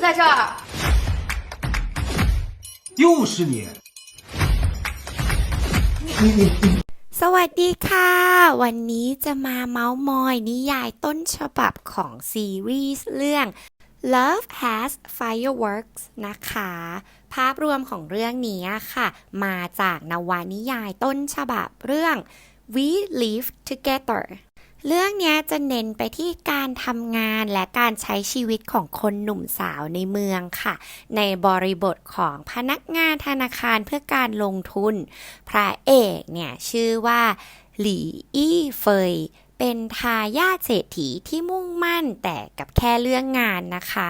在这儿。又是你！你你你你 สวัสดีค่ะ วันนี้จะมาเมาส์มอยนิยายต้นฉบับของซีรีส์เรื่อง Love Has Fireworks นะคะ ภาพรวมของเรื่องนี้ค่ะ มาจากนวนิยายต้นฉบับเรื่อง We Live Together เรื่องนี้จะเน้นไปที่การทำงานและการใช้ชีวิตของคนหนุ่มสาวในเมืองค่ะ ในบริบทของพนักงานธนาคารเพื่อการลงทุน พระเอกเนี่ยชื่อว่า หลี่อี้เฟยเป็นทายาทเศรษฐีที่มุ่งมั่นแต่กับแค่เรื่องงานนะคะ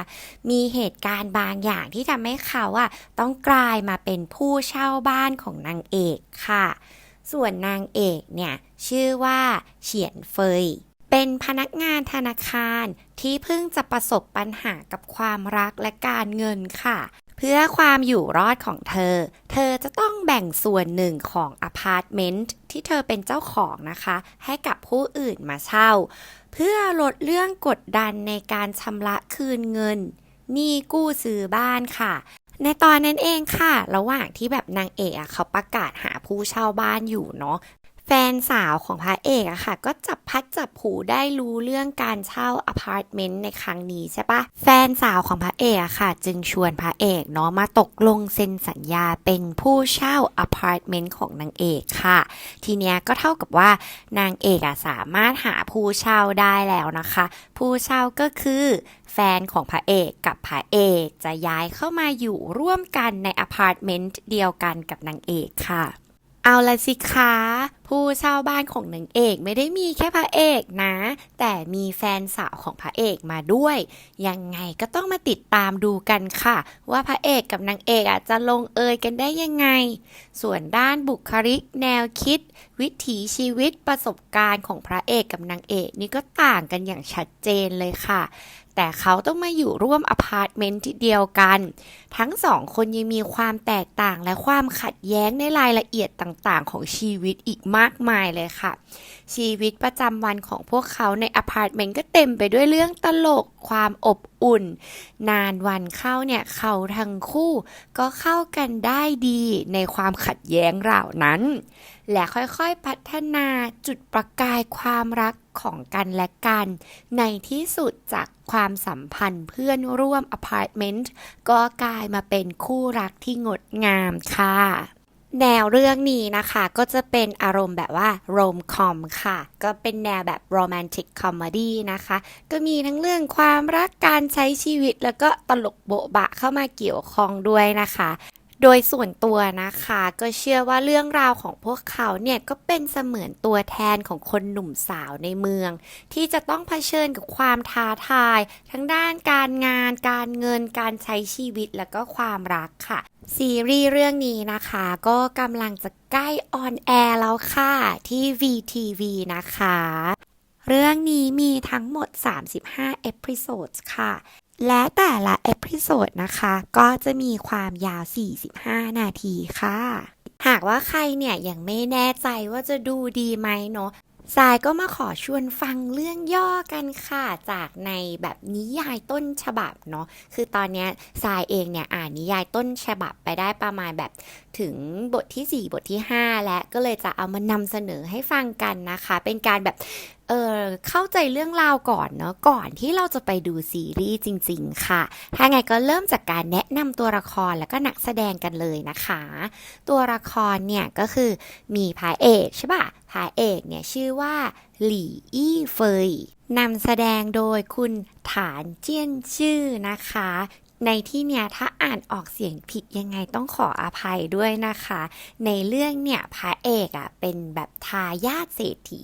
มีเหตุการณ์บางอย่างที่ทำให้เขาอะต้องกลายมาเป็นผู้เช่าบ้านของนางเอกค่ะ ส่วนนางเอกเนี่ยชื่อว่าเฉียนเฟย เป็นพนักงานธนาคารที่เพิ่งจะประสบปัญหากับความรักและการเงินค่ะ เพื่อความอยู่รอดของเธอ เธอจะต้องแบ่งส่วนหนึ่งของอพาร์ตเมนต์ที่เธอเป็นเจ้าของนะคะ ให้กับผู้อื่นมาเช่า เพื่อลดเรื่องกดดันในการชำระคืนเงินหนี้กู้ซื้อบ้านค่ะ ในตอนนั้นเองค่ะ ระหว่างที่แบบนางเอกอะเขาประกาศหาผู้เช่าบ้านอยู่เนาะ แฟนสาวของพระเอกอะค่ะ ก็จับพัดจับผูได้รู้เรื่องการเช่าอพาร์ตเมนต์ในครั้งนี้ใช่ปะแฟนสาวของพระเอกอะค่ะ จึงชวนพระเอกเนาะมาตกลงเซ็นสัญญาเป็นผู้เช่าอพาร์ตเมนต์ของนางเอกค่ะ ทีเนี้ยก็เท่ากับว่านางเอกอะสามารถหาผู้เช่าได้แล้วนะคะ ผู้เช่าก็คือแฟนของพระเอกกับพระเอกจะย้ายเข้ามาอยู่ร่วมกันในอพาร์ตเมนต์เดียวกันกับนางเอกค่ะ เอาละสิคะ ผู้เช่าบ้านของนางเอกไม่ได้มีแค่พระเอกนะ แต่มีแฟนสาวของพระเอกมาด้วย ยังไงก็ต้องมาติดตามดูกันค่ะ ว่าพระเอกกับนางเอกอจะลงเอยกันได้ยังไง ส่วนด้านบุคลิกแนวคิด วิถีชีวิตประสบการณ์ของพระเอกกับนางเอกนี่ก็ต่างกันอย่างชัดเจนเลยค่ะ แต่เขาต้องมาอยู่ร่วมอพาร์ตเมนต์ที่เดียวกัน ทั้งสองคนยังมีความแตกต่างและความขัดแย้งในรายละเอียดต่างๆ ของชีวิตอีกมากมายเลยค่ะ ชีวิตประจำวันของพวกเขาในอพาร์ตเมนต์ก็เต็มไปด้วยเรื่องตลกความอบอุ่น นานวันเข้าเนี่ยเขาทั้งคู่ก็เข้ากันได้ดีในความขัดแย้งเหล่านั้น และค่อยๆพัฒนาจุดประกายความรัก ของกันและกัน ในที่สุดจากความสัมพันธ์เพื่อนร่วมอพาร์ตเมนต์ก็กลายมาเป็นคู่รักที่งดงามค่ะ แนวเรื่องนี้นะคะก็จะเป็นอารมณ์แบบว่าโรมคอมค่ะ ก็เป็นแนวแบบโรแมนติกคอมเมดี้นะคะ ก็มีทั้งเรื่องความรักการใช้ชีวิตแล้วก็ตลกโบะบะเข้ามาเกี่ยวข้องด้วยนะคะ โดยส่วนตัวนะคะก็เชื่อว่าเรื่องราวของพวกเขาเนี่ยก็เป็นเสมือนตัวแทนของคนหนุ่มสาวในเมือง ที่จะต้องเผชิญกับความท้าทาย ทั้งด้านการงาน การเงินการใช้ชีวิตแล้วก็ความรักค่ะ ซีรีส์เรื่องนี้นะคะ ก็กำลังจะใกล้ออนแอร์แล้วค่ะที่ VTV นะคะ เรื่องนี้มีทั้งหมด 35 เอพิโซดค่ะ และแต่ละเอพิโซดนะคะ ก็จะมีความยาว 45 นาทีค่ะ หากว่าใครเนี่ยยังไม่แน่ใจว่าจะดูดีไหมเนาะสายก็มาขอชวนฟังเรื่องย่อกันค่ะ จากในแบบนิยายต้นฉบับเนาะคือตอนเนี้ยสายเองเนี่ยอ่านนิยายต้นฉบับไปได้ประมาณแบบถึงบทที่ 4 บทที่ 5 และก็เลยจะเอามานำเสนอให้ฟังกันนะคะ เป็นการแบบเออเข้าใจเรื่องราวก่อนเนาะก่อนที่เราจะไปดูซีรีส์จริง ๆ ค่ะ ถ้าไงก็เริ่มจากการแนะนำตัวละครแล้วก็นักแสดงกันเลยนะคะ ตัวละครเนี่ยก็คือมีพระเอกใช่ปะพระเอกเนี่ยชื่อว่าหลี่อี้เฟยนำแสดงโดยคุณฐานเจี้ยนชื่อนะคะ ในที่เนี่ยถ้าอ่านออกเสียงผิดยังไงต้องขออภัยด้วยนะคะ ในเรื่องเนี่ยพระเอกอะ่ะเป็นแบบทายาทเศรษฐี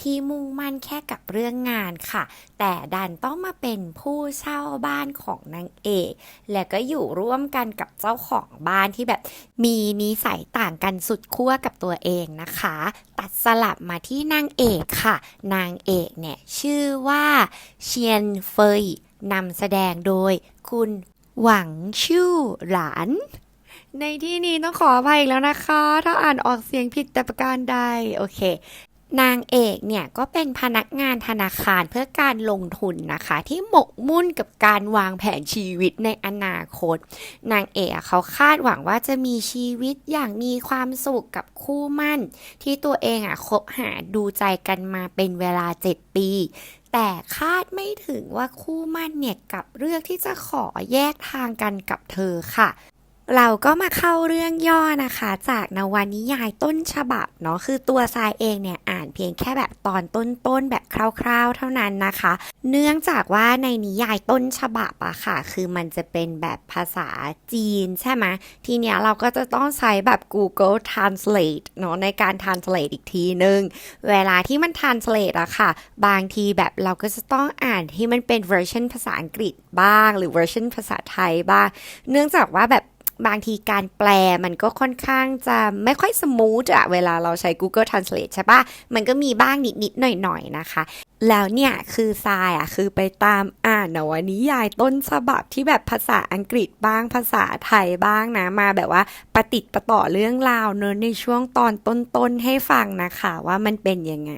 ที่มุ่งมั่นแค่กับเรื่องงานค่ะ แต่ดันต้องมาเป็นผู้เช่าบ้านของนางเอก และก็อยู่ร่วมกันกับเจ้าของบ้านที่แบบมีนิสัยต่างกันสุดขั้วกับตัวเองนะคะ ตัดสลับมาที่นางเอกค่ะ นางเอกเนี่ยชื่อว่าเชียนเฟยนำแสดงโดยคุณ หวังชู่อหลาน ในที่นี้ต้องขออภัยอีกแล้วนะคะ ถ้าอ่านออกเสียงผิดแต่ประการใด โอเค นางเอกเนี่ยก็เป็นพนักงานธนาคารเพื่อการลงทุนนะคะ ที่หมกมุ่นกับการวางแผนชีวิตในอนาคต นางเอกเขาคาดหวังว่าจะมีชีวิตอย่างมีความสุขกับคู่มั่น ที่ตัวเองอะคบหาดูใจกันมาเป็นเวลา 7 ปี แต่คาดไม่ถึงว่าคู่มั่นเนี่ยกับเลือกที่จะขอแยกทางกันกับเธอค่ะ เราก็มาเข้าเรื่องย่อนะคะ จากนวนิยายต้นฉบับเนาะคือตัวทรายเองเนี่ยอ่านเพียงแค่แบบตอนต้นๆแบบคร่าว ๆ เท่านั้นนะคะ เนื่องจากว่าในนิยายต้นฉบับอะค่ะ คือมันจะเป็นแบบภาษาจีนใช่ไหมทีเนี้ยเราก็จะต้องใช้แบบ Google Translate เนาะในการ translate อีกทีนึง เวลาที่มัน translate อะค่ะ บางทีแบบเราก็จะต้องอ่านที่มันเป็น version ภาษาอังกฤษบ้าง หรือ version ภาษาไทยบ้าง เนื่องจากว่าแบบ บางทีการแปลมันก็ค่อนข้างจะไม่ค่อยสมูทอะเวลาเราใช้ Google Translate ใช่ปะมันก็มีบ้างนิด ๆ หน่อย ๆ นะคะ แล้วเนี่ยคือทรายอะคือไปตามอ่านนวนิยายต้นฉบับที่แบบภาษาอังกฤษบ้างภาษาไทยบ้างนะ มาแบบว่าประติดประต่อเรื่องราวเนอะในช่วงตอนต้น ๆ ให้ฟังนะคะว่ามันเป็นยังไง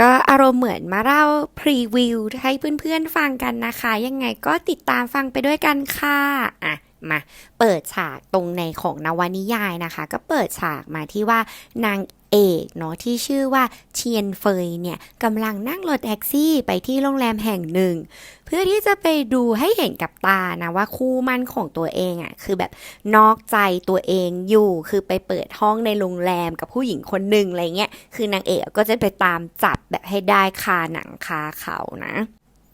ก็อารมณ์เหมือนมาเล่าพรีวิวให้เพื่อนๆฟังกันนะคะ ยังไงก็ติดตามฟังไปด้วยกันค่ะอะ มาเปิดฉากตรงในของนวนิยายนะคะ ก็เปิดฉากมาที่ว่านางเอกเนาะที่ชื่อว่าเชียนเฟยเนี่ยกำลังนั่งรถแท็กซี่ไปที่โรงแรมแห่งหนึ่ง เพื่อที่จะไปดูให้เห็นกับตานะว่าคู่มั่นของตัวเองอะ่ะคือแบบนอกใจตัวเองอยู่คือไปเปิดห้องในโรงแรมกับผู้หญิงคนหนึ่งอะไรเงี้ยคือนางเอกก็จะไปตามจับแบบให้ได้คาหนังคาเขานะ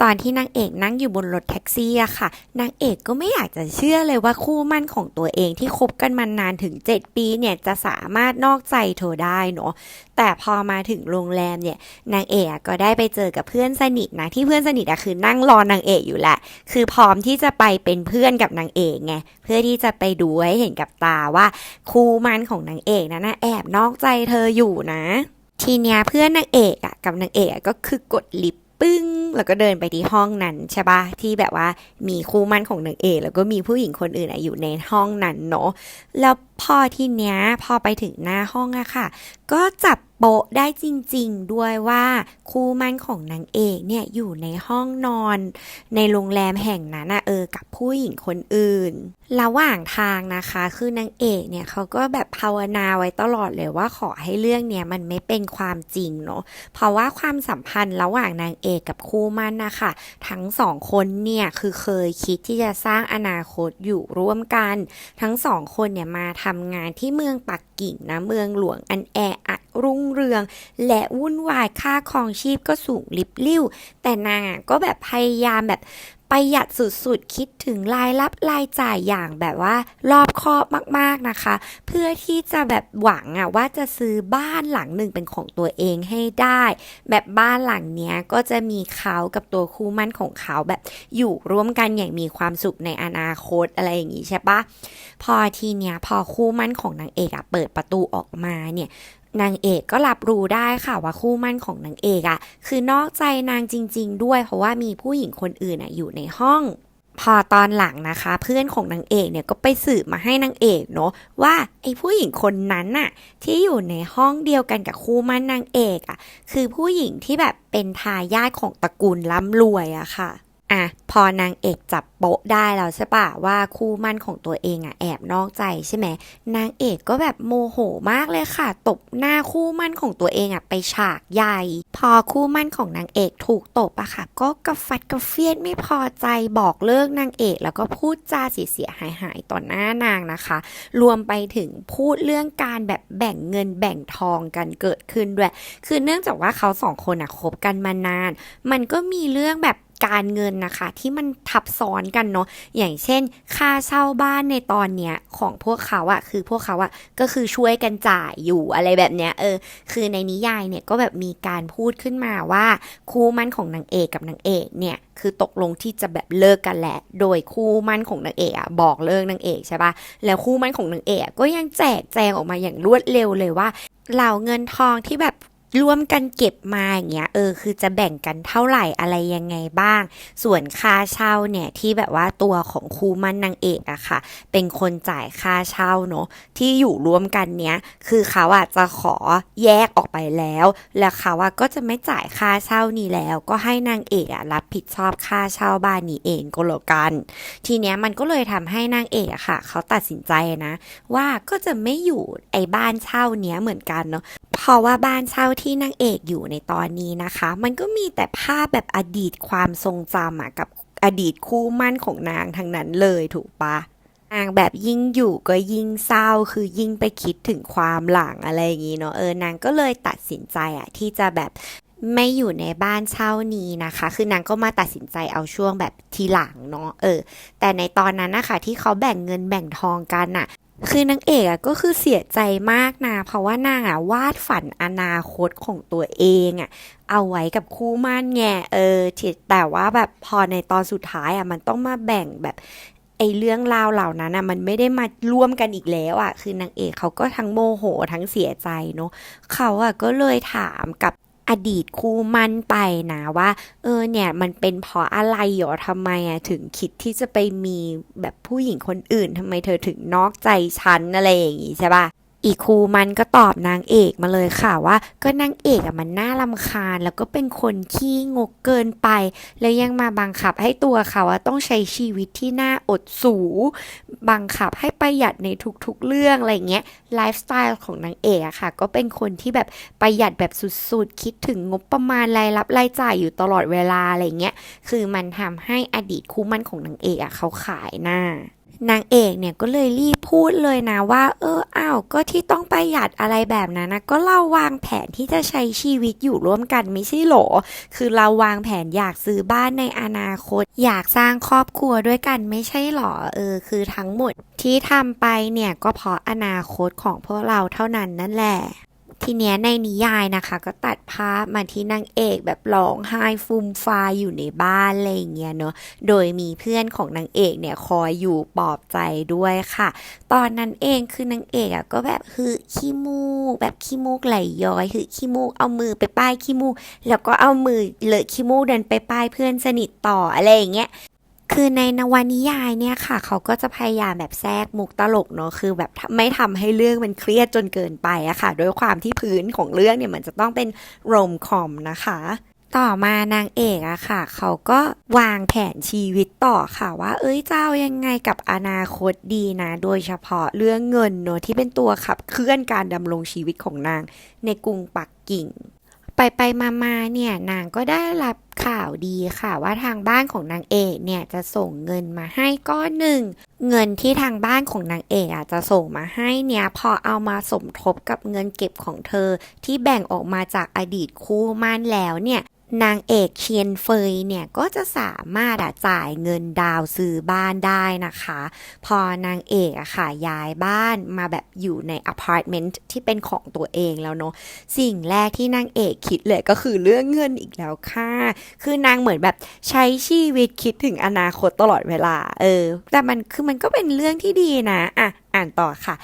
ตอนที่นางเอกนั่งอยู่บนรถแท็กซี่อะค่ะ นางเอกก็ไม่อยากจะเชื่อเลยว่าคู่มั่นของตัวเองที่คบกันมานานถึง 7 ปีเนี่ยจะสามารถนอกใจเธอได้เนาะ แต่พอมาถึงโรงแรมเนี่ยนางเอกก็ได้ไปเจอกับเพื่อนสนิทนะที่เพื่อนสนิทอะคือนั่งรอนางเอกอยู่แหละ คือพร้อมที่จะไปเป็นเพื่อนกับนางเอกไงเพื่อที่จะไปดูให้เห็นกับตาว่า คู่มั่นของนางเอกนั้นนะแอบนอกใจเธออยู่นะ ทีเนี้ยเพื่อนนางเอกอะกับนางเอกก็คือกดลิฟต์ปึ้ง แล้วก็เดินไปที่ห้องนั้นใช่ปะที่แบบว่ามีคู่มั่นของนางเอกแล้วก็มีผู้หญิงคนอื่นอยู่ในห้องนั้นเนาะแล้วพอทีเนี้ยพอไปถึงหน้าห้องอะค่ะ ก็จับโปะได้จริง ๆ ด้วยว่าคู่มั่นของนางเอกเนี่ยอยู่ในห้องนอน ในโรงแรมแห่งนั้นอะเออกับผู้หญิงคนอื่น ระหว่างทางนะคะ คือนางเอกเนี่ยเขาก็แบบภาวนาไว้ตลอดเลยว่าขอให้เรื่องเนี้ยมันไม่เป็นความจริงเนาะเพราะว่าความสัมพันธ์ระหว่างนางเอกกับคู่มั่นนะคะทั้งสองคนเนี่ยคือเคยคิดที่จะสร้างอนาคตอยู่ร่วมกัน ทั้งสองคนเนี่ยมาทำงานที่เมืองปักกิ่งนะเมืองหลวงอันแออัดรุ่งเรือง และวุ่นวายค่าครองชีพก็สูงลิบลิ่วแต่นางก็แบบพยายามแบบ ประหยัดสุดๆ คิดถึงรายรับรายจ่ายอย่างแบบว่ารอบคอบมากๆนะคะ เพื่อที่จะแบบหวังอะว่าจะซื้อบ้านหลังหนึ่งเป็นของตัวเองให้ได้ แบบบ้านหลังเนี้ยก็จะมีเขากับตัวคู่มั่นของเขาแบบอยู่ร่วมกันอย่างมีความสุขในอนาคตอะไรอย่างงี้ใช่ปะพอทีเนี้ยพอคู่มั่นของนางเอกอะเปิดประตูออกมาเนี่ย นางเอกก็รับรู้ได้ค่ะว่าคู่มั่นของนางเอกอะคือนอกใจนางจริง ๆ ด้วย เพราะว่ามีผู้หญิงคนอื่นอะอยู่ในห้องพอตอนหลังนะคะ เพื่อนของนางเอกเนี่ยก็ไปสืบมาให้นางเอกเนาะว่าไอ้ผู้หญิงคนนั้นน่ะที่อยู่ในห้องเดียวกันกับคู่มั่นนางเอกอะคือผู้หญิงที่แบบเป็นทายาทของตระกูลร่ำรวยอะค่ะ อะพอนางเอกจับโป๊ะได้แล้วใช่ปะว่าคู่มั่นของตัวเองอะแอบนอกใจใช่ไหมนางเอกก็แบบโมโหมากเลยค่ะ ตบหน้าคู่มั่นของตัวเองอะไปฉากใหญ่ พอคู่มั่นของนางเอกถูกตบอะค่ะ ก็กระฟัดกระเฟียดไม่พอใจบอกเลิกนางเอก แล้วก็พูดจาเสียหายหายต่อหน้านางนะคะ รวมไปถึงพูดเรื่องการแบบแบ่งเงินแบ่งทองกันเกิดขึ้นด้วย คือเนื่องจากว่าเขาสองคนอะคบกันมานาน มันก็มีเรื่องแบบ การเงินนะคะ ที่มันทับซ้อนกันเนาะอย่างเช่น ค่าเช่าบ้านในตอนเนี้ยของพวกเขาอะคือพวกเขาอะก็คือช่วยกันจ่ายอยู่อะไรแบบเนี้ยเออ คือในนิยายเนี่ยก็แบบมีการพูดขึ้นมาว่า คู่มั่นของนางเอกกับนางเอกเนี่ยคือตกลงที่จะแบบเลิกกันแหละ โดยคู่มั่นของนางเอกอะบอกเลิกนางเอกใช่ปะแล้วคู่มั่นของนางเอกก็ยังแจกแจงออกมาอย่างรวดเร็วเลยว่าเหล่าเงินทองที่แบบ ร่วมกันเก็บมาอย่างเงี้ยเออคือจะแบ่งกันเท่าไหร่อะไรยังไงบ้าง ส่วนค่าเช่าเนี่ยที่แบบว่าตัวของครูมันนางเอกอะค่ะ เป็นคนจ่ายค่าเช่าเนาะที่อยู่ร่วมกันเนี้ยคือเขาอะจะขอแยกออกไปแล้ว แล้วเขาอะก็จะไม่จ่ายค่าเช่านี้แล้ว ก็ให้นางเอกอะรับผิดชอบค่าเช่าบ้านนี้เองก็แล้วกัน ทีเนี้ยมันก็เลยทำให้นางเอกอะค่ะ เขาตัดสินใจนะ ว่าก็จะไม่อยู่ไอ้บ้านเช่าเนี้ยเหมือนกันเนาะเพราะว่าบ้านเช่าที่นางเอกอยู่ในตอนนี้นะคะ มันก็มีแต่ภาพแบบอดีตความทรงจำอะกับอดีตคู่มั่นของนางทั้งนั้นเลยถูกปะนางแบบยิ่งอยู่ก็ยิ่งเศร้าคือยิ่งไปคิดถึงความหลังอะไรอย่างงี้เนาะเออนางก็เลยตัดสินใจอะที่จะแบบไม่อยู่ในบ้านเช่านี้นะคะ คือนางก็มาตัดสินใจเอาช่วงแบบทีหลังเนาะเออ แต่ในตอนนั้นนะคะที่เขาแบ่งเงินแบ่งทองกันน่ะ คือนางเอกอะก็คือเสียใจมากนะเพราะว่านางอะวาดฝันอนาคตของตัวเองอะเอาไว้กับคู่มั่นไงเออทีแต่ว่าแบบพอในตอนสุดท้ายอะมันต้องมาแบ่งแบบไอ้เรื่องราวเหล่านั้นอะมันไม่ได้มาร่วมกันอีกแล้วอะคือนางเอกเขาก็ทั้งโมโหทั้งเสียใจเนาะเขาอะก็เลยถามกับ อดีตคู่มั่นไปนะว่า เออเนี่ยมันเป็นเพราะอะไรหรอทำไมอะถึงคิดที่จะไปมีแบบผู้หญิงคนอื่นทำไมเธอถึงนอกใจฉันอะไรอย่างงี้ใช่ปะ อีคูมันก็ตอบนางเอกมาเลยค่ะว่า ก็นางเอกอะมันน่ารำคาญ แล้วก็เป็นคนขี้งกเกินไป แล้วยังมาบังคับให้ตัวเขาอะต้องใช้ชีวิตที่น่าอดสู บังคับให้ประหยัดในทุกๆเรื่องอะไรเงี้ยไลฟ์สไตล์ของนางเอกอะค่ะ ก็เป็นคนที่แบบประหยัดแบบสุดๆ คิดถึงงบประมาณรายรับรายจ่ายอยู่ตลอดเวลาอะไรเงี้ยคือมันทำให้อดีตคู่มั่นของนางเอกอะเขาขายหน้า นางเอกเนี่ยก็เลยรีบพูดเลยนะว่า เอออ้าวก็ที่ต้องประหยัดอะไรแบบนั้นนะก็เราวางแผนที่จะใช้ชีวิตอยู่ร่วมกันไม่ใช่หรอคือเราวางแผนอยากซื้อบ้านในอนาคต อยากสร้างครอบครัวด้วยกันไม่ใช่หรอเออ คือทั้งหมดที่ทำไปเนี่ยก็เพราะอนาคตของพวกเราเท่านั้นนั่นแหละ ทีเนี้ยในนิยายนะคะ ก็ตัดภาพมาที่นางเอกแบบร้องไห้ฟูมฟายอยู่ในบ้านอะไรอย่างเงี้ยเนาะโดยมีเพื่อนของนางเอกเนี่ยคอยอยู่ปลอบใจด้วยค่ะ ตอนนั้นเองคือนางเอกอะก็แบบฮึขี้มูก แบบขี้มูกไหลย้อยฮึขี้มูกเอามือไปป้ายขี้มูก แล้วก็เอามือเลอะขี้มูกเดินไปป้ายเพื่อนสนิทต่ออะไรอย่างเงี้ย คือในนวนิยายเนี่ยค่ะ เขาก็จะพยายามแบบแทรกมุกตลกเนาะคือแบบไม่ทำให้เรื่องมันเครียดจนเกินไปอะค่ะด้วยความที่พื้นของเรื่องเนี่ยมันจะต้องเป็นโรมคอมนะคะต่อมานางเอกอะค่ะ เขาก็วางแผนชีวิตต่อค่ะว่า เอ้ยเจ้ายังไงกับอนาคตดีนะ โดยเฉพาะเรื่องเงินเนาะที่เป็นตัวขับเคลื่อนการดำรงชีวิตของนางในกรุงปักกิ่ง ไปไปมามาเนี่ยนางก็ได้รับข่าวดีค่ะว่าทางบ้านของนางเอกเนี่ยจะส่งเงินมาให้ก้อนหนึ่ง เงินที่ทางบ้านของนางเอกอะจะส่งมาให้เนี่ยพอเอามาสมทบกับเงินเก็บของเธอที่แบ่งออกมาจากอดีตคู่มั่นแล้วเนี่ย นางเอกเชียนเฟยเนี่ยก็จะสามารถจ่ายเงินดาวซื้อบ้านได้นะคะ พอนางเอกอะค่ะย้ายบ้านมาแบบอยู่ในอพาร์ตเมนต์ที่เป็นของตัวเองแล้วเนาะสิ่งแรกที่นางเอกคิดเลยก็คือเรื่องเงินอีกแล้วค่ะ คือนางเหมือนแบบใช้ชีวิตคิดถึงอนาคตตลอดเวลา เออ แต่มันคือมันก็เป็นเรื่องที่ดีนะอะอ่านต่อค่ะ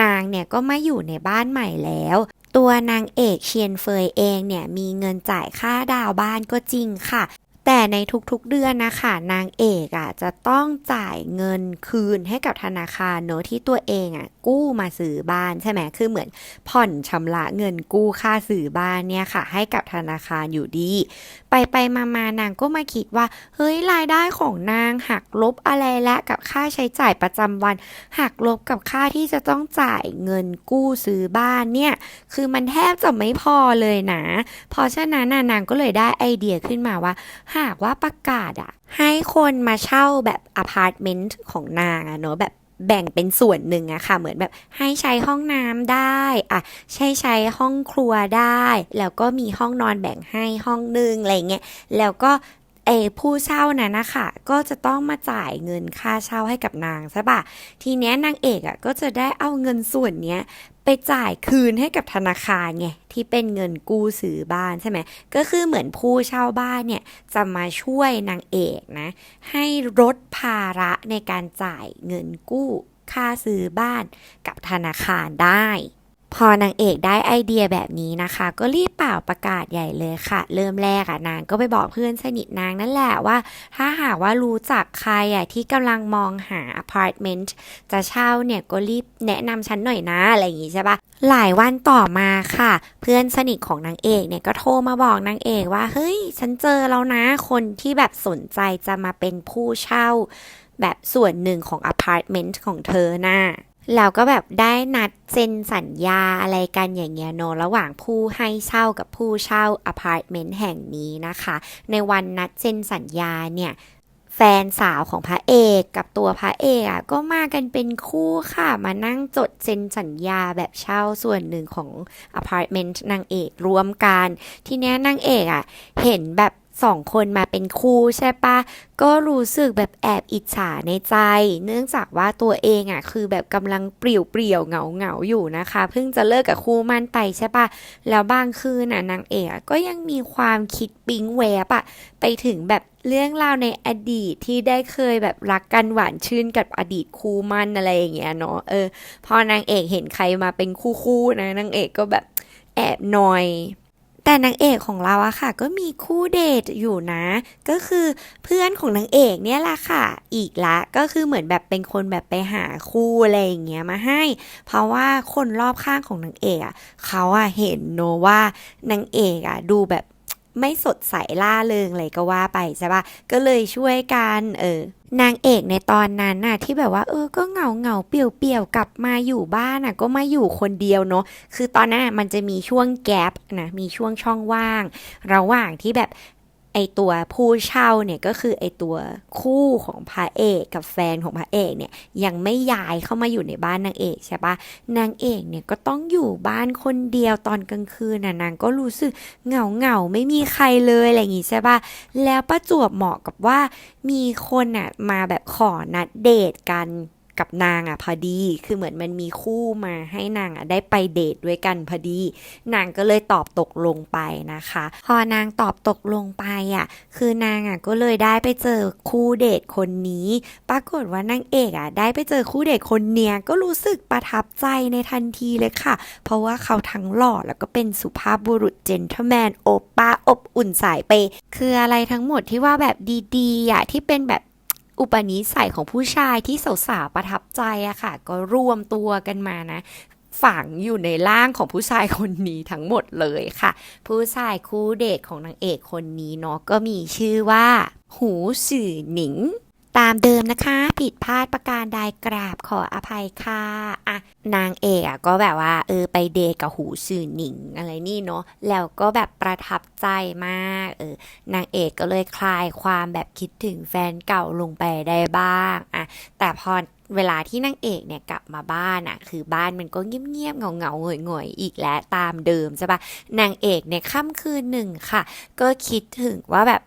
นางเนี่ยก็มาอยู่ในบ้านใหม่แล้ว ตัวนางเอกเชียนเฟยเองเนี่ยมีเงินจ่ายค่าดาวบ้านก็จริงค่ะ แต่ในทุกๆเดือนนะคะนางเอกอะจะต้องจ่ายเงินคืนให้กับธนาคารเนอะที่ตัวเองอะกู้มาซื้อบ้านใช่ไหมคือเหมือนผ่อนชำระเงินกู้ค่าซื้อบ้านเนี่ยค่ะ ให้กับธนาคารอยู่ดี ไปไปมามานางก็มาคิดว่า เฮ้ยรายได้ของนางหักลบอะไรละกับค่าใช้จ่ายประจำวัน หักลบกับค่าที่จะต้องจ่ายเงินกู้ซื้อบ้านเนี่ย คือมันแทบจะไม่พอเลยนะ เพราะฉะนั้นนางก็เลยได้ไอเดียขึ้นมาว่า หากว่าประกาศอะให้คนมาเช่าแบบอพาร์ตเมนต์ของนางอะเนอะแบบ แบ่งเป็นส่วนหนึ่งอะค่ะ เหมือนแบบให้ใช้ห้องน้ำได้อะใช้ใช้ห้องครัวได้ แล้วก็มีห้องนอนแบ่งให้ห้องนึงอะไรเงี้ยแล้วก็เอผู้เช่านะนนะคะก็จะต้องมาจ่ายเงินค่าเช่าให้กับนางใช่ปะทีเนี้ยนางเอกอะก็จะได้เอาเงินส่วนเนี้ย ไปจ่ายคืนให้กับธนาคารไงที่เป็นเงินกู้ซื้อบ้านใช่ไหมก็คือเหมือนผู้เช่าบ้านเนี่ยจะมาช่วยนางเอกนะให้ลดภาระในการจ่ายเงินกู้ค่าซื้อบ้านกับธนาคารได้ พอนางเอกได้ไอเดียแบบนี้นะคะ ก็รีบเป่าประกาศใหญ่เลยค่ะ เริ่มแรกอะนางก็ไปบอกเพื่อนสนิทนางนั่นแหละว่า ถ้าหากว่ารู้จักใครอะที่กำลังมองหาอพาร์ตเมนต์จะเช่าเนี่ยก็รีบแนะนำฉันหน่อยนะอะไรอย่างงี้ใช่ปะหลายวันต่อมาค่ะ เพื่อนสนิทของนางเอกเนี่ยก็โทรมาบอกนางเอกว่า เฮ้ย ฉันเจอแล้วนะคนที่แบบสนใจจะมาเป็นผู้เช่า แบบส่วนหนึ่งของอพาร์ตเมนต์ของเธอน่ะ เราก็แบบได้นัดเซ็นสัญญาอะไรกันอย่างเงี้ยเนะระหว่างผู้ให้เช่ากับผู้เช่าอพาร์ตเมนต์แห่งนี้นะคะ ในวันนัดเซ็นสัญญาเนี่ยแฟนสาวของพระเอกกับตัวพระเอกอะก็มากันเป็นคู่ค่ะ มานั่งจดเซ็นสัญญาแบบเช่าส่วนหนึ่งของอพาร์ตเมนต์นางเอกรวมกัน ทีเนี้ยนางเอกอะเห็นแบบ สองคนมาเป็นคู่ใช่ปะก็รู้สึกแบบแอบอิจฉาในใจ เนื่องจากว่าตัวเองอะคือแบบกำลังเปรี่ยวเปรี่ยวเหงาเหงาอยู่นะคะ เพิ่งจะเลิกกับคู่มั่นไปใช่ปะแล้วบางคืนน่ะนางเอกก็ยังมีความคิดปิ๊งแวบอะไปถึงแบบเรื่องราวในอดีตที่ได้เคยแบบรักกันหวานชื่นกับอดีตคู่มั่นอะไรอย่างเงี้ยเนาะเออพอนางเอกเห็นใครมาเป็นคู่ๆนะนางเอกก็แบบแอบนอย แต่นางเอกของเราอะค่ะ ก็มีคู่เดทอยู่นะ ก็คือเพื่อนของนางเอกเนี่ยแหละค่ะ อีกละก็คือเหมือนแบบเป็นคนแบบไปหาคู่อะไรอย่างเงี้ยมาให้ เพราะว่าคนรอบข้างของนางเอกอะเขาอะเห็นโนว่านางเอกอะดูแบบ ไม่สดใสล่าเริงเลยก็ว่าไปใช่ปะก็เลยช่วยกันเออนางเอกในตอนนั้นน่ะที่แบบว่า เออก็เหงาเหงาเปี่ยวเปี่ยวกลับมาอยู่บ้านน่ะก็มาอยู่คนเดียวเนาะคือตอนนั้นมันจะมีช่วงแกลบนะมีช่วงช่องว่าง ระหว่างที่แบบ ไอตัวผู้เช่าเนี่ยก็คือไอตัวคู่ของพระเอกกับแฟนของพระเอกเนี่ยยังไม่ย้ายเข้ามาอยู่ในบ้านนางเอกใช่ปะนางเอกเนี่ยก็ต้องอยู่บ้านคนเดียวตอนกลางคืนน่ะนางก็รู้สึกเหงาเหงาไม่มีใครเลยอะไรอย่างงี้ใช่ปะแล้วประจวบเหมาะกับว่ามีคนอะมาแบบขอนัดเดทกัน กับนางอะพอดี คือเหมือนมันมีคู่มาให้นางอะได้ไปเดทด้วยกันพอดี นางก็เลยตอบตกลงไปนะคะ พอนางตอบตกลงไปอะ คือนางอะก็เลยได้ไปเจอคู่เดทคนนี้ ปรากฏว่านางเอกอะได้ไปเจอคู่เดทคนเนี้ยก็รู้สึกประทับใจในทันทีเลยค่ะ เพราะว่าเขาทั้งหล่อแล้วก็เป็นสุภาพบุรุษเจนเทลแมนโอป้าอบอุ่นสายเปคืออะไรทั้งหมดที่ว่าแบบดีๆอะที่เป็นแบบ อุปนิสัยของผู้ชายที่สาวๆประทับใจอะค่ะ ก็รวมตัวกันมานะ ฝังอยู่ในร่างของผู้ชายคนนี้ทั้งหมดเลยค่ะ ผู้ชายคู่เดทของนางเอกคนนี้เนาะก็มีชื่อว่า หูสื่อหนิง ตามเดิมนะคะ ผิดพลาดประการใดกราบขออภัยค่ะอะนางเอกอะก็แบบว่าเออไปเดทกับหูสื่อหนิงอะไรนี่เนาะแล้วก็แบบประทับใจมากเออนางเอกก็เลยคลายความแบบคิดถึงแฟนเก่าลงไปได้บ้างอะแต่พอเวลาที่นางเอกเนี่ยกลับมาบ้านอะคือบ้านมันก็เงียบๆเงาๆหงอยๆอีกแล้วตามเดิมใช่ปะนางเอกเนี่ยค่ำคืนหนึ่งค่ะ ก็คิดถึงว่าแบบ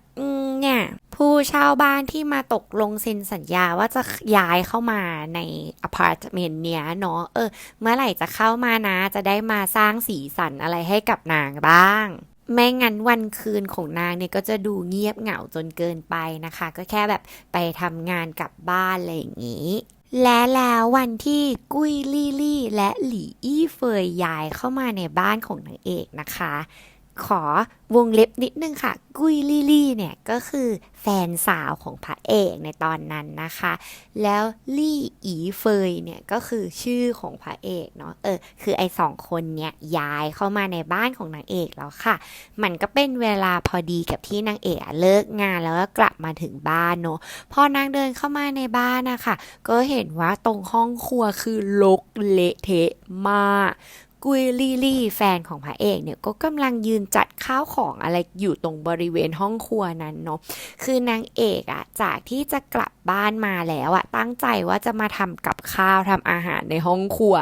เนี่ย ผู้เช่าบ้านที่มาตกลงเซ็นสัญญาว่าจะย้ายเข้ามาในอพาร์ตเมนต์เนี้ยเนาะเออ เมื่อไหร่จะเข้ามานะ จะได้มาสร้างสีสันอะไรให้กับนางบ้างไม่งั้นวันคืนของนางเนี่ยก็จะดูเงียบเหงาจนเกินไปนะคะ ก็แค่แบบไปทำงานกลับบ้านอะไรอย่างนี้ และแล้ววันที่กุ้ยลี่ลี่ และหลี่อี้เฟยย้ายเข้ามาในบ้านของนางเอกนะคะ ขอวงเล็บนิดนึงค่ะ กุยลี่ลี่เนี่ยก็คือแฟนสาวของพระเอกในตอนนั้นนะคะ แล้วลี่อีเฟยเนี่ยก็คือชื่อของพระเอกเนาะเออคือไอสองคนเนี่ยย้ายเข้ามาในบ้านของนางเอกแล้วค่ะ มันก็เป็นเวลาพอดีกับที่นางเอกเลิกงานแล้วก็กลับมาถึงบ้านเนาะพอนางเดินเข้ามาในบ้านนะคะก็เห็นว่าตรงห้องครัวคือรกเละเทะมาก กุยลี่ลี่แฟนของพระเอกเนี่ยก็กำลังยืนจัดข้าวของอะไรอยู่ตรงบริเวณห้องครัวนั้นเนาะคือนางเอกอะจากที่จะกลับบ้านมาแล้วอะตั้งใจว่าจะมาทำกับข้าวทำอาหารในห้องครัว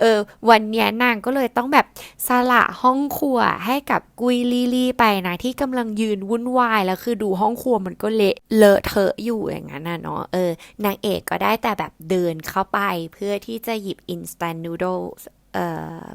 เออ วันเนี้ยนางก็เลยต้องแบบสละห้องครัวให้กับกุยลี่ลี่ไปนะที่กำลังยืนวุ่นวายแล้วคือดูห้องครัวมันก็เละเลอะเทอะอยู่อย่างนั้นนะเนาะเออนางเอกก็ได้แต่แบบเดินเข้าไปเพื่อที่จะหยิบ instant noodles เอ่อ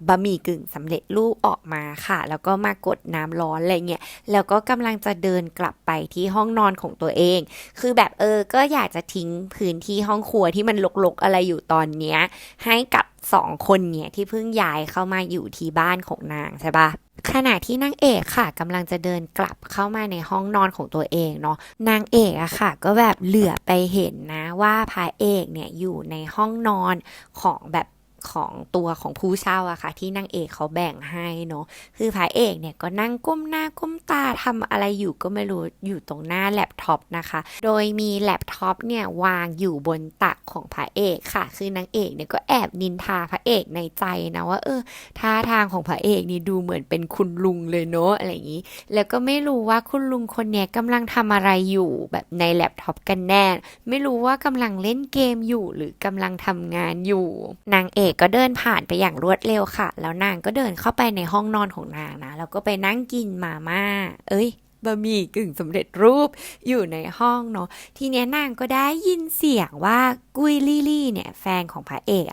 บะหมี่กึ่งสำเร็จรูปออกมาค่ะ แล้วก็มากดน้ำร้อนอะไรเงี้ยแล้วก็กำลังจะเดินกลับไปที่ห้องนอนของตัวเอง คือแบบเออก็อยากจะทิ้งพื้นที่ห้องครัวที่มันรกๆอะไรอยู่ตอนเนี้ยให้กับสองคนเนี่ยที่เพิ่งย้ายเข้ามาอยู่ที่บ้านของนางใช่ปะขณะที่นางเอกค่ะกำลังจะเดินกลับเข้ามาในห้องนอนของตัวเองเนาะนางเอกอะค่ะ ก็แบบเหลือไปเห็นนะว่าพระเอกเนี่ยอยู่ในห้องนอนของแบบ ของตัวของผู้เช่าอะค่ะ ที่นางเอกเขาแบ่งให้เนาะคือพระเอกเนี่ยก็นั่งก้มหน้าก้มตาทำอะไรอยู่ก็ไม่รู้อยู่ตรงหน้าแล็ปท็อปนะคะ โดยมีแล็ปท็อปเนี่ยวางอยู่บนตักของพระเอกค่ะ คือนางเอกเนี่ยก็แอบนินทาพระเอกในใจนะว่าเออท่าทางของพระเอกนี่ดูเหมือนเป็นคุณลุงเลยเนาะอะไรอย่างนี้ แล้วก็ไม่รู้ว่าคุณลุงคนเนี้ยกำลังทำอะไรอยู่แบบในแล็ปท็อปกันแน่ ไม่รู้ว่ากำลังเล่นเกมอยู่หรือกำลังทำงานอยู่นางเอกก็เดินผ่านไปอย่างรวดเร็วค่ะ แล้วนางก็เดินเข้าไปในห้องนอนของนางนะ แล้วก็ไปนั่งกินมาม่า เอ้ยบะหมี่กึ่งสำเร็จรูปอยู่ในห้องเนาะทีเนี้ยนางก็ได้ยินเสียงว่ากุยลี่ลี่เนี่ยแฟนของพระเอก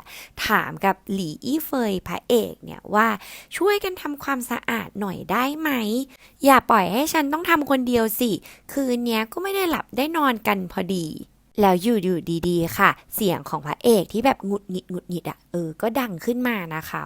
ถามกับหลี่อี้เฟยพระเอกเนี่ยว่าช่วยกันทำความสะอาดหน่อยได้ไหม อย่าปล่อยให้ฉันต้องทำคนเดียวสิ คืนเนี้ยก็ไม่ได้หลับได้นอนกันพอดี แล้วอยู่อยู่ดีๆ ค่ะ เสียงของพระเอกที่แบบหงุดหงิดหงุดหงิดอะเออก็ดังขึ้นมานะคะ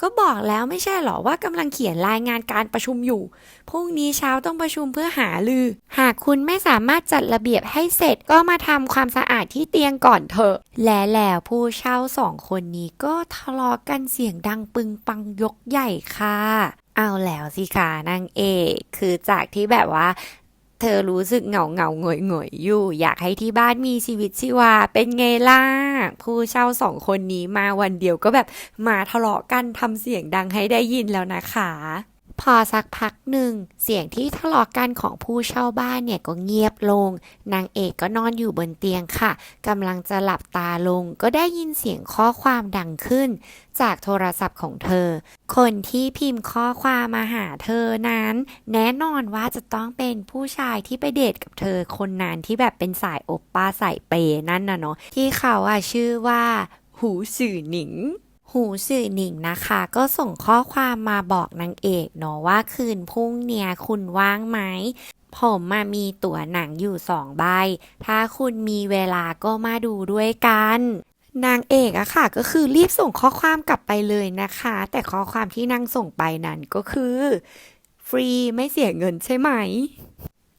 ก็บอกแล้วไม่ใช่หรอว่ากำลังเขียนรายงานการประชุมอยู่พรุ่งนี้เช้าต้องประชุมเพื่อหาลือ หากคุณไม่สามารถจัดระเบียบให้เสร็จก็มาทำความสะอาดที่เตียงก่อนเถอะ และแล้วผู้เช่าสองคนนี้ก็ทะเลาะกันเสียงดังปึงปังยกใหญ่ค่ะเอาแล้วสิคะนางเอกคือจากที่แบบว่า เธอรู้สึกเหงาเหงาหงอยหงอยอยู่ อยากให้ที่บ้านมีชีวิตชีวาเป็นไงล่ะ ผู้เช่าสองคนนี้มาวันเดียวก็แบบมาทะเลาะกันทำเสียงดังให้ได้ยินแล้วนะคะ พอสักพักหนึ่ง เสียงที่ทะเลาะกันของผู้เช่าบ้านเนี่ยก็เงียบลง นางเอกก็นอนอยู่บนเตียงค่ะกำลังจะหลับตาลง ก็ได้ยินเสียงข้อความดังขึ้น จากโทรศัพท์ของเธอ คนที่พิมพ์ข้อความมาหาเธอนั้น แน่นอนว่าจะต้องเป็นผู้ชายที่ไปเดทกับเธอคนนั้นที่แบบเป็นสายโอปป้าสายเปย์นั่นน่ะเนาะที่เขาอะชื่อว่า หูสื่อหนิง หูสื่อหนิงนะคะ ก็ส่งข้อความมาบอกนางเอกเนาะว่าคืนพรุ่งเนี้ยคุณว่างไหมผมมามีตั๋วหนังอยู่สองใบ ถ้าคุณมีเวลาก็มาดูด้วยกัน นางเอกอะค่ะ ก็คือรีบส่งข้อความกลับไปเลยนะคะ แต่ข้อความที่นางส่งไปนั้นก็คือ ฟรีไม่เสียเงินใช่ไหม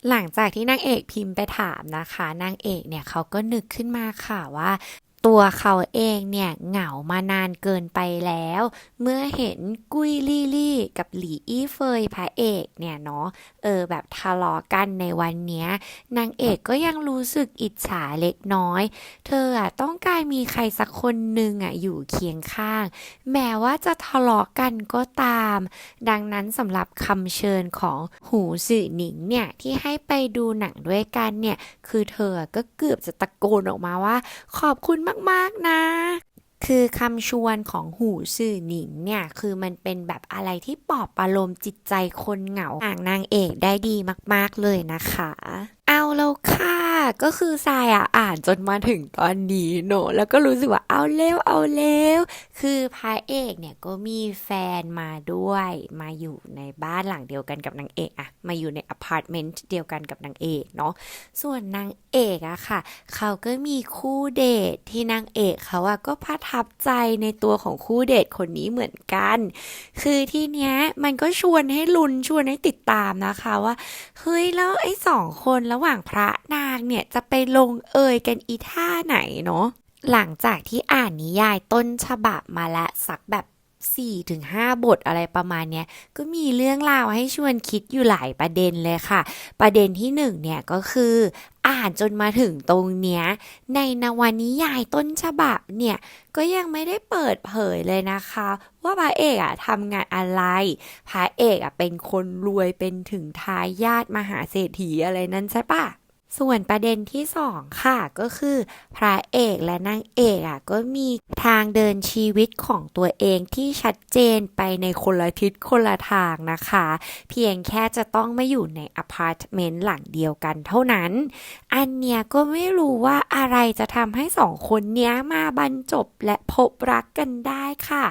หลังจากที่นางเอกพิมพ์ไปถามนะคะ นางเอกเนี่ยเขาก็นึกขึ้นมาค่ะว่า ตัวเขาเองเนี่ยเหงามานานเกินไปแล้ว เมื่อเห็นกุ้ยลี่ลี่กับหลี่อี้เฟยพระเอกเนี่ยเนาะเออแบบทะเลาะกันในวันเนี้ยนางเอกก็ยังรู้สึกอิจฉาเล็กน้อย เธออะต้องการมีใครสักคนหนึ่งอะอยู่เคียงข้าง แม้ว่าจะทะเลาะกันก็ตาม ดังนั้นสำหรับคำเชิญของหูสื่อหนิงเนี่ยที่ให้ไปดูหนังด้วยกันเนี่ยคือเธอก็เกือบจะตะโกนออกมาว่า ขอบคุณมากๆ นะ คือคำชวนของหูสื่อหนิงเนี่ย คือมันเป็นแบบอะไรที่ปลอบประโลมจิตใจคนเหงาอ่างนางเอกได้ดีมาก ๆ เลยนะคะ เอาแล้วค่ะก็คือทรายอะอ่านจนมาถึงตอนนี้เนอะแล้วก็รู้สึกว่าเอาเร็วเอาเร็วคือพระเอกเนี่ยก็มีแฟนมาด้วย มาอยู่ในบ้านหลังเดียวกันกับนางเอกอะมาอยู่ในอพาร์ตเมนต์เดียวกันกับนางเอกเนาะส่วนนาง เอกอะค่ะ เขาก็มีคู่เดทที่นางเอกเขาอะก็ประทับใจในตัวของคู่เดทคนนี้เหมือนกัน คือที่เนี้ยมันก็ชวนให้ลุ้นชวนให้ติดตามนะคะว่าเฮ้ยแล้วไอ้สองคนระหว่างพระนางเนี่ยจะไปลงเอยกันอีท่าไหนเนาะหลังจากที่อ่านนิยายต้นฉบับมาละสักแบบ 4ถึง5บทอะไรประมาณเนี้ยก็มีเรื่องราวให้ชวนคิดอยู่หลายประเด็นเลยค่ะ ประเด็นที่หนึ่งเนี่ยก็คืออ่านจนมาถึงตรงเนี้ย ในนวนิยายต้นฉบับเนี่ย ก็ยังไม่ได้เปิดเผยเลยนะคะ ว่าพระเอกอะทำงานอะไร พระเอกอะเป็นคนรวยเป็นถึงทายาทมหาเศรษฐีอะไรนั้นใช่ปะ ส่วนประเด็นที่สองค่ะก็คือพระเอกและนางเอกอะก็มีทางเดินชีวิตของตัวเองที่ชัดเจนไปในคนละทิศคนละทางนะคะ เพียงแค่จะต้องไม่อยู่ในอพาร์ตเมนต์หลังเดียวกันเท่านั้น อันเนี้ยก็ไม่รู้ว่าอะไรจะทำให้สองคนเนี้ยมาบรรจบและพบรักกันได้ค่ะ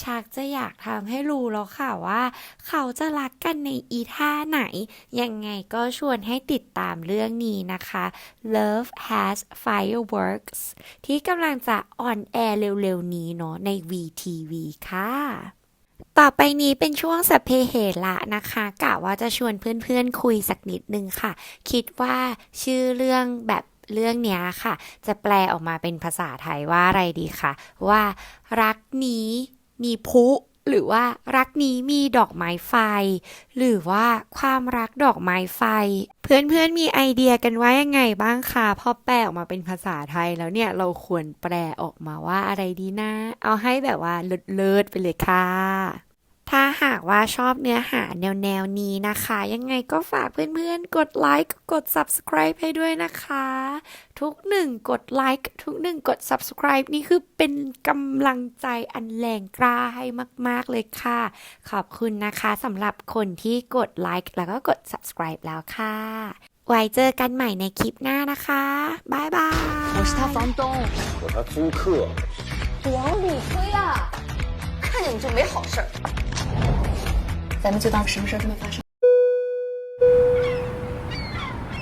ชักจะอยากทำให้รู้แล้วค่ะว่า เขาจะรักกันในอีท่าไหน ยังไงก็ชวนให้ติดตามเรื่องนี้นี้นะคะ Love Has Fireworks ที่กำลังจะออนแอร์เร็วๆนี้เนาะใน VTV ค่ะต่อไปนี้เป็นช่วงสพเพเหระนะคะกะว่าจะชวนเพื่อนๆคุยสักนิดนึงค่ะ คิดว่าชื่อเรื่องแบบเรื่องนี้ค่ะ จะแปลออกมาเป็นภาษาไทยว่าอะไรดีคะว่ารักนี้มีพุ หรือว่ารักนี้มีดอกไม้ไฟ หรือว่าความรักดอกไม้ไฟ เพื่อนๆมีไอเดียกันว่ายังไงบ้างคะพอแปลออกมาเป็นภาษาไทยแล้วเนี่ยเราควรแปลออกมาว่าอะไรดีนะ เอาให้แบบว่าเลิศๆไปเลยค่ะ ถ้าหากว่าชอบเนื้อหาแนวๆนี้นะคะ ยังไงก็ฝากเพื่อนๆ กดไลค์กด subscribe ให้ด้วยนะคะ ทุกหนึ่งกดไลค์ทุกหนึ่งกด subscribe นี่คือเป็นกำลังใจอันแรงกล้าให้มากๆเลยค่ะ ขอบคุณนะคะสำหรับคนที่กดไลค์แล้วก็กด subscribe แล้วค่ะ ไว้เจอกันใหม่ในคลิปหน้านะคะ บ๊ายบาย 我是他房东，我他租客。王李辉啊，看见你就没好事儿， 咱们就当什么事儿都没发生。